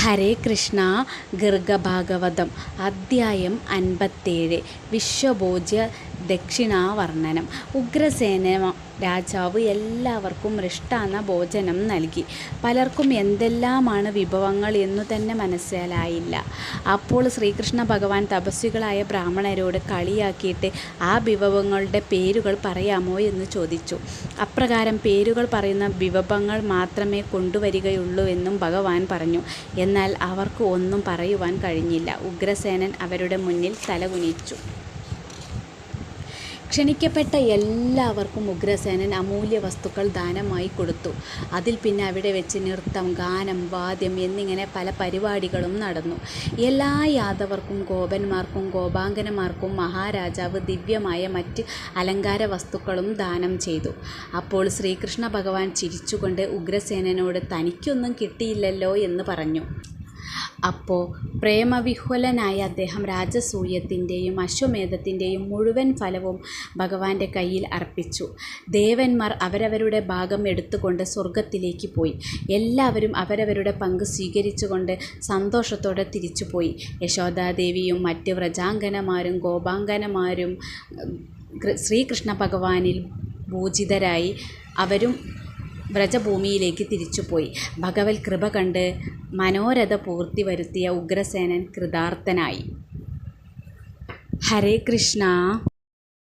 ഹരേ കൃഷ്ണ ഗർഗഭാഗവതം അദ്ധ്യായം അൻപത്തേഴ് വിശ്വഭോജ്യ ദക്ഷിണാവർണനം. ഉഗ്രസേന രാജാവ് എല്ലാവർക്കും മൃഷ്ടാന്ന ഭോജനം നൽകി. പലർക്കും എന്തെല്ലാമാണ് വിഭവങ്ങൾ എന്നു തന്നെ മനസ്സിലായില്ല. അപ്പോൾ ശ്രീകൃഷ്ണ ഭഗവാൻ തപസ്വികളായ ബ്രാഹ്മണരോട് കളിയാക്കിയിട്ട് ആ വിഭവങ്ങളുടെ പേരുകൾ പറയാമോ എന്ന് ചോദിച്ചു. അപ്രകാരം പേരുകൾ പറയുന്ന വിഭവങ്ങൾ മാത്രമേ കൊണ്ടുവരികയുള്ളൂ എന്നും ഭഗവാൻ പറഞ്ഞു. എന്നാൽ അവർക്ക് ഒന്നും പറയുവാൻ കഴിഞ്ഞില്ല. ഉഗ്രസേനൻ അവരുടെ മുന്നിൽ തലകുനിച്ചു. ക്ഷണിക്കപ്പെട്ട എല്ലാവർക്കും ഉഗ്രസേനൻ അമൂല്യ വസ്തുക്കൾ ദാനമായി കൊടുത്തു. അതിൽ പിന്നെ അവിടെ വെച്ച് നൃത്തം ഗാനം വാദ്യം എന്നിങ്ങനെ പല പരിപാടികളും നടന്നു. എല്ലാ യാദവർക്കും ഗോപന്മാർക്കും ഗോപാങ്കനമാർക്കും മഹാരാജാവ് ദിവ്യമായ മറ്റ് അലങ്കാര വസ്തുക്കളും ദാനം ചെയ്തു. അപ്പോൾ ശ്രീകൃഷ്ണ ഭഗവാൻ ചിരിച്ചുകൊണ്ട് ഉഗ്രസേനനോട് തനിക്കൊന്നും കിട്ടിയില്ലല്ലോ എന്ന് പറഞ്ഞു. അപ്പോൾ പ്രേമവിഹ്വലനായ അദ്ദേഹം രാജസൂയത്തിന്റെയും അശ്വമേധത്തിന്റെയും മുഴുവൻ ഫലവും ഭഗവാന്റെ കയ്യിൽ അർപ്പിച്ചു. ദേവന്മാർ അവരവരുടെ ഭാഗം എടുത്തുകൊണ്ട് സ്വർഗത്തിലേക്ക് പോയി. എല്ലാവരും അവരവരുടെ പങ്ക് സ്വീകരിച്ചുകൊണ്ട് സന്തോഷത്തോടെ തിരിച്ചുപോയി. യശോദാദേവിയും മറ്റ് വ്രജാങ്കനമാരും ഗോപാങ്കനമാരും ശ്രീകൃഷ്ണ ഭഗവാനിൽ പൂജിതരായി അവരും വ്രജഭൂമിയിലേക്ക് തിരിച്ചുപോയി. ഭഗവത് കൃപ കണ്ട് മനോരഥ പൂർത്തി വരുത്തിയ ഉഗ്രസേനൻ കൃതാർത്ഥനായി. ഹരേ കൃഷ്ണ.